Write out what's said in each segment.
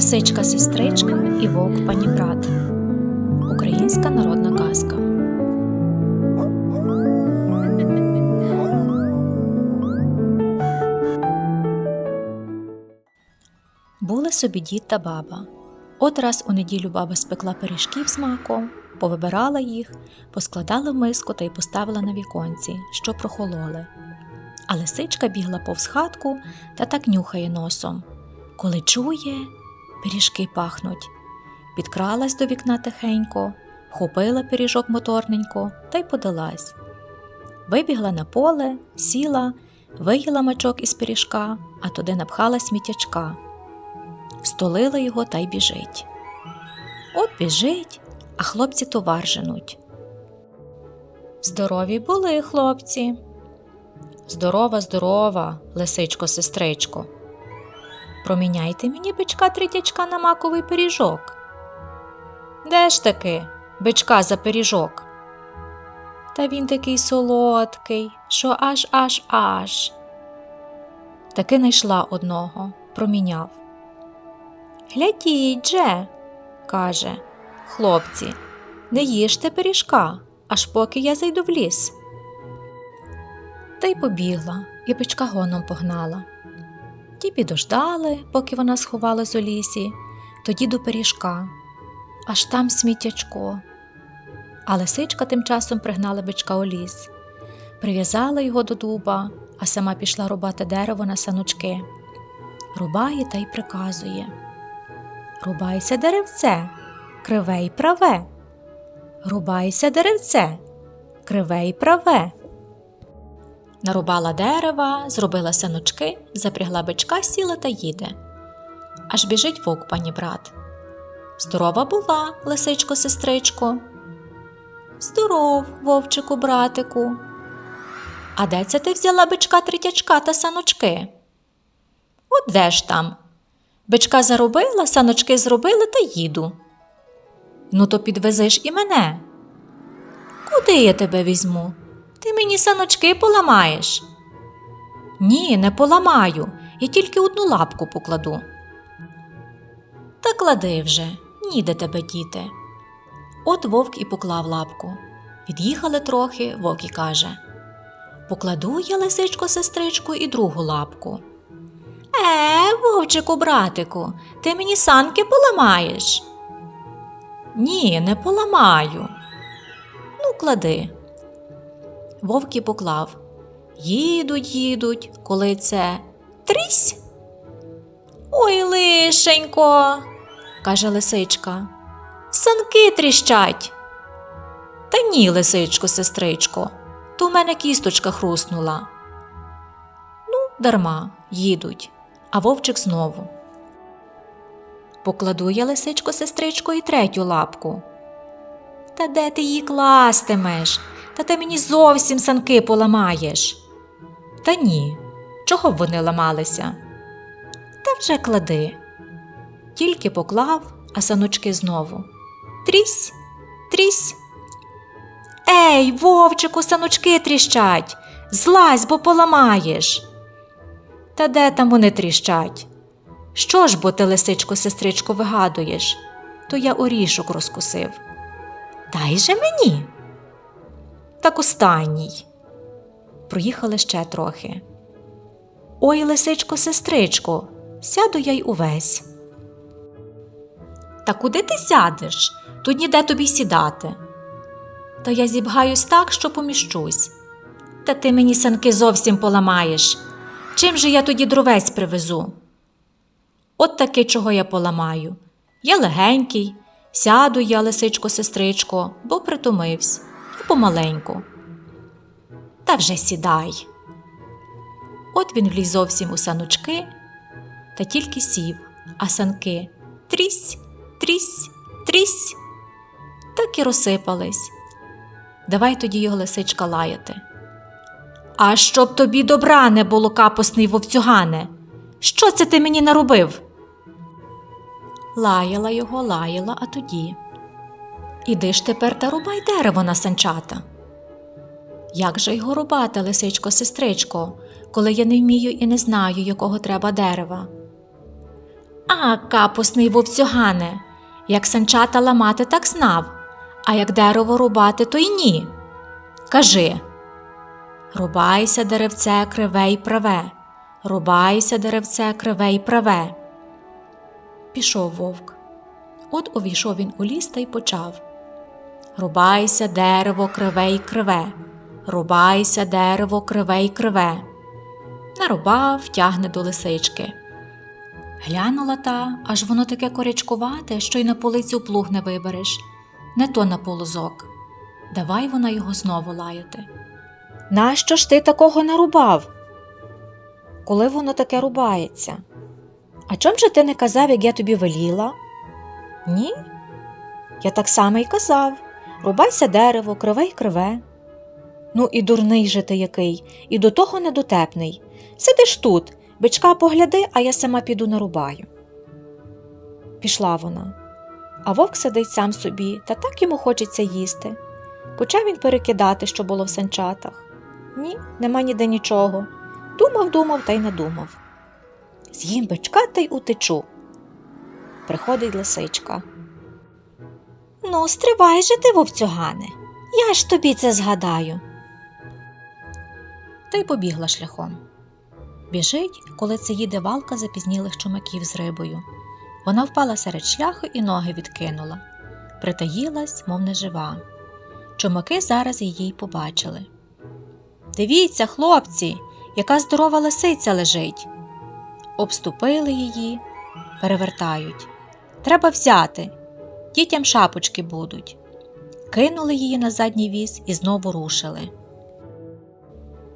Лисичка сестричка і вовк панібрат. Українська народна казка. Були собі дід та баба. От раз у неділю баба спекла пиріжків з маком, повибирала їх, поскладала в миску та й поставила на віконці, що прохололи. А лисичка бігла повз хатку та так нюхає носом. Коли чує, пиріжки пахнуть. Підкралась до вікна тихенько, вхопила пиріжок моторненько та й подалась. Вибігла на поле, сіла, виїла мачок із пиріжка, а туди напхала сміттячка. Столила його та й біжить. От біжить, а хлопці товар женуть. Здорові були хлопці. Здорова, здорова, лисичко, сестричко. Проміняйте мені бичка третячка на маковий пиріжок. Де ж таки бичка за пиріжок? Та він такий солодкий, що аж аж аж. Таки найшла одного, проміняв. Глядіть же, каже, хлопці, не їжте пиріжка, аж поки я зайду в ліс. Та й побігла, і бичка гоном погнала. Ті підождали, поки вона сховалась у лісі, тоді до пиріжка, аж там сміттячко. А лисичка тим часом пригнала бичка у ліс, прив'язала його до дуба, а сама пішла рубати дерево на саночки. Рубає та й приказує Рубайся деревце, криве й праве. Рубайся деревце, криве й праве. Нарубала дерева, зробила саночки, запрягла бичка, сіла та їде. Аж біжить вовк пані брат. Здорова була, лисичко, сестричко. Здоров, вовчику, братику. А де це ти взяла бичка третячка та саночки? От де ж там? Бичка заробила, саночки зробили та їду. Ну, то підвезеш і мене. Куди я тебе візьму? Ти мені саночки поламаєш. Ні, не поламаю. Я тільки одну лапку покладу. Та клади вже, ніде тебе діти. От вовк і поклав лапку. Від'їхали трохи, вовк і каже Покладу я лисичко, сестричку, і другу лапку. Е, вовчику, братику, ти мені санки поламаєш? Ні, не поламаю. Ну, клади. Вовки поклав. Їдуть, їдуть, коли це трісь. Ой, лишенько, каже лисичка. Санки тріщать. Та ні, лисичко, сестричко, то в мене кісточка хруснула. Ну, дарма, їдуть, а вовчик знову. Покладу я лисичко, сестричко, і третю лапку. Та де ти її кластимеш? Та ти мені зовсім санки поламаєш. Та ні, чого б вони ламалися? Та вже клади. Тільки поклав, а саночки знову. Трісь, трісь. Ей, вовчику, саночки тріщать. Злазь, бо поламаєш. Та де там вони тріщать? Що ж бо ти, лисичко, сестричко, вигадуєш? То я орішок розкусив. Дай же мені. Так останній. Проїхали ще трохи. Ой, лисичко, сестричко, сяду я й увесь. Та куди ти сядеш? Тут ніде тобі сідати. Та я зібгаюсь так, що поміщусь. Та ти мені санки зовсім поламаєш. Чим же я тоді дровець привезу? От таки, чого я поламаю. Я легенький, сяду я, лисичко, сестричко, бо притомився, я помаленьку. Та вже сідай. От він вліз зовсім у саночки, та тільки сів, а санки трісь, трісь, трісь, так і розсипались. Давай тоді його лисичка лаяти. А щоб тобі добра не було, капосний вовцюгане, що це ти мені наробив? Лаяла його, лаяла, а тоді. Іди ж тепер та рубай дерево на санчата. Як же його рубати, лисичко, сестричко, коли я не вмію і не знаю, якого треба дерева? А, капусний вовцюгане, як санчата ламати, так знав, а як дерево рубати, то й ні. Кажи. Рубайся, деревце, криве й праве, рубайся, деревце, криве й праве. Пішов вовк. От увійшов він у ліс та й почав. Рубайся, дерево, криве й криве, рубайся, дерево, криве й криве. Нарубав, тягне до лисички. Глянула та, аж воно таке корячкувате, що й на полицю плуг не вибереш, не то на полозок. Давай вона його знову лаяти. Нащо ж ти такого нарубав? Коли воно таке рубається? А чом же ти не казав, як я тобі веліла? Ні. Я так само й казав рубайся дерево, криве й криве. Ну і дурний же ти який, і до того недотепний. Сидиш тут, бичка погляди, а я сама піду нарубаю. Пішла вона. А вовк сидить сам собі, та так йому хочеться їсти. Почав він перекидати, що було в санчатах. Ні, нема ніде нічого. Думав, думав та й надумав. З'їм бичка та й утечу. Приходить лисичка. Ну, стривай же ти, вовцюгане. Я ж тобі це згадаю. Та й побігла шляхом. Біжить, коли це їде валка запізнілих чумаків з рибою. Вона впала серед шляху і ноги відкинула. Притаїлась, мов нежива. Чумаки зараз її побачили. Дивіться, хлопці, яка здорова лисиця лежить. Обступили її, перевертають. Треба взяти. Дітям шапочки будуть. Кинули її на задній віз і знову рушили.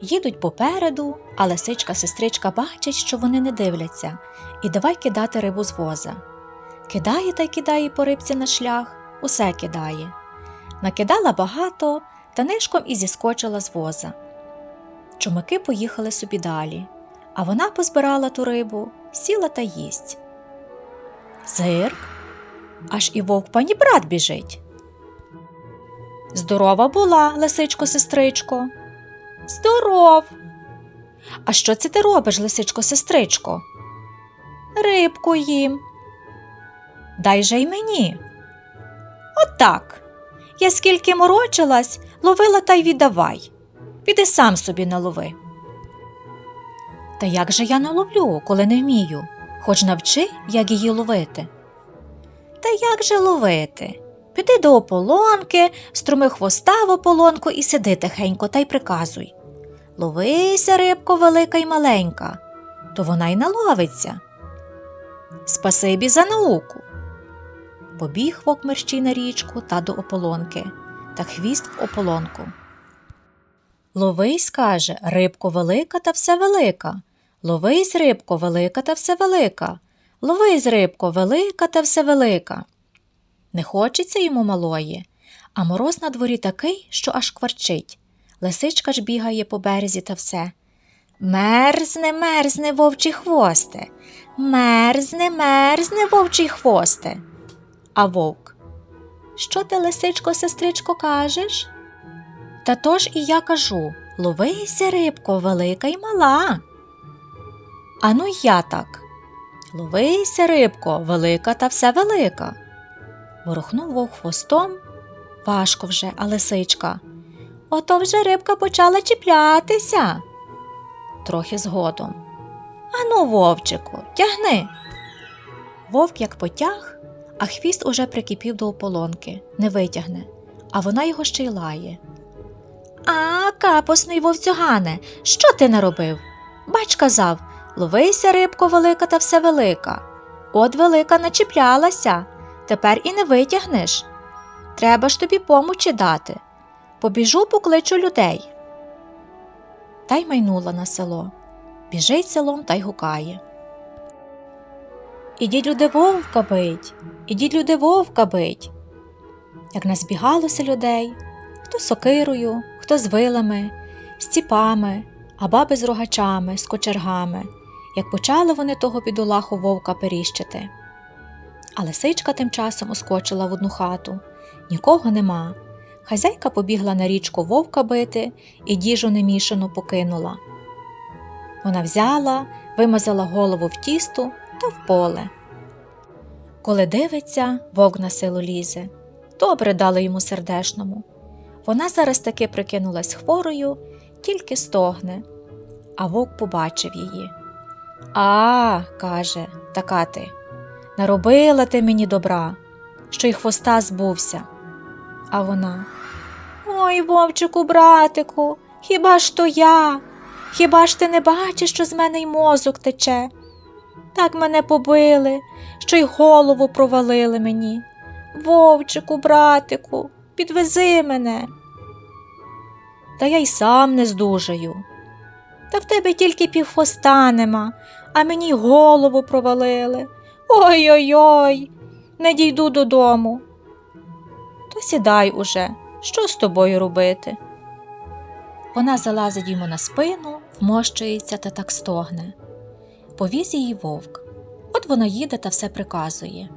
Їдуть попереду, а лисичка сестричка бачить, що вони не дивляться, і давай кидати рибу з воза. Кидає та й кидає по рибці на шлях, усе кидає. Накидала багато та нишком і зіскочила з воза. Чумаки поїхали собі далі, а вона позбирала ту рибу, сіла та їсть. Зирк, аж і вовк пані брат біжить. Здорова була, лисичко сестричко. Здоров. А що це ти робиш, лисичко сестричко? Рибку їм. Дай же й мені. От. Я скільки морочилась, ловила та й віддавай. Піди сам собі налови. Та як же я наловлю, коли не вмію? Хоч навчи, як її ловити. Та як же ловити? Піди до ополонки, струми хвоста в ополонку і сиди тихенько та й приказуй. Ловися, рибко велика й маленька, то вона й наловиться. Спасибі за науку. Побіг вовк мерщій на річку та до ополонки, та хвіст в ополонку. Ловись, каже, рибко велика та все велика. Ловись, рибко велика та все велика. Ловись, рибко велика та все велика. Не хочеться йому малої, а мороз на дворі такий, що аж кварчить. Лисичка ж бігає по березі та все. Мерзне, мерзне вовчі хвосте, мерзне, мерзне вовчий хвосте. А вовк. Що ти, лисичко, сестричко, кажеш? Та то ж і я кажу ловися, рибко, велика й мала. Ану я так. Ловися, рибко, велика та все велика. Ворухнув вовк хвостом. Важко вже, а лисичка. Ото вже рибка почала чіплятися. Трохи згодом. Ану, вовчику, тягни. Вовк як потяг, а хвіст уже прикипів до ополонки, не витягне, а вона його ще й лає. А, капосний вовцюгане, що ти наробив? Бач казав ловися, рибко велика та все велика. От велика начіплялася, тепер і не витягнеш. Треба ж тобі помочі дати. Побіжу, покличу людей. Та й майнула на село. Біжить селом та й гукає. Ідіть люди вовка бить, ідіть люди вовка бить. Як назбігалося людей, хто сокирою, хто з вилами, з ціпами, а баби з рогачами, з кочергами, як почали вони того бідолаху вовка періщити. А лисичка тим часом ускочила в одну хату. Нікого нема. Хазяйка побігла на річку вовка бити і діжу немішану покинула. Вона взяла, вимазала голову в тісто та в поле. Коли дивиться, вовк на силу лізе. Добре дали йому сердешному. Вона зараз таки прикинулась хворою, тільки стогне. А вовк побачив її. А, каже, така ти. Наробила ти мені добра, що й хвоста збувся. А вона. Ой, вовчику, братику, хіба ж то я? Хіба ж ти не бачиш, що з мене й мозок тече? Так мене побили, що й голову провалили мені. Вовчику, братику, підвези мене. Та я й сам не здужаю. Та в тебе тільки півхвоста нема, а мені голову провалили. Ой-ой-ой, не дійду додому. То сідай уже, що з тобою робити? Вона залазить йому на спину, вмощується та так стогне. Повіз її вовк. От вона їде та все приказує.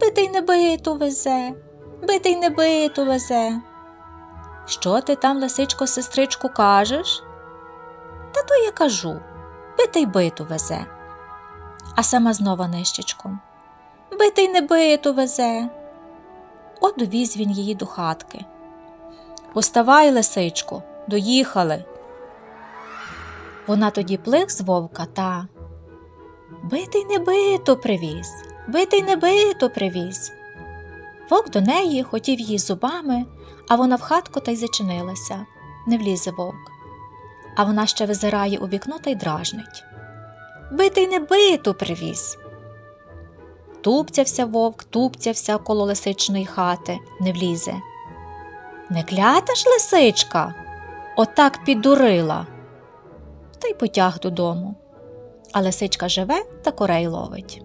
Битий не биту везе, битий не биту везе. Що ти там, лисичко, сестричку, кажеш? Та то я кажу, битий биту везе. А сама знова нищечком. Битий не биту везе. От довіз він її до хатки. Уставай, лисичко, доїхали. Вона тоді плих з вовка та битий не бито привіз, битий не бито привіз. Вовк до неї хотів її зубами, а вона в хатку та й зачинилася, не влізе вовк. А вона ще визирає у вікно та й дражнить. Битий не биту привіз. Тупцявся вовк, тупцявся коло лисичної хати, не влізе. Не клята ж лисичка, отак піддурила. Та й потяг додому. А лисичка живе та корей ловить.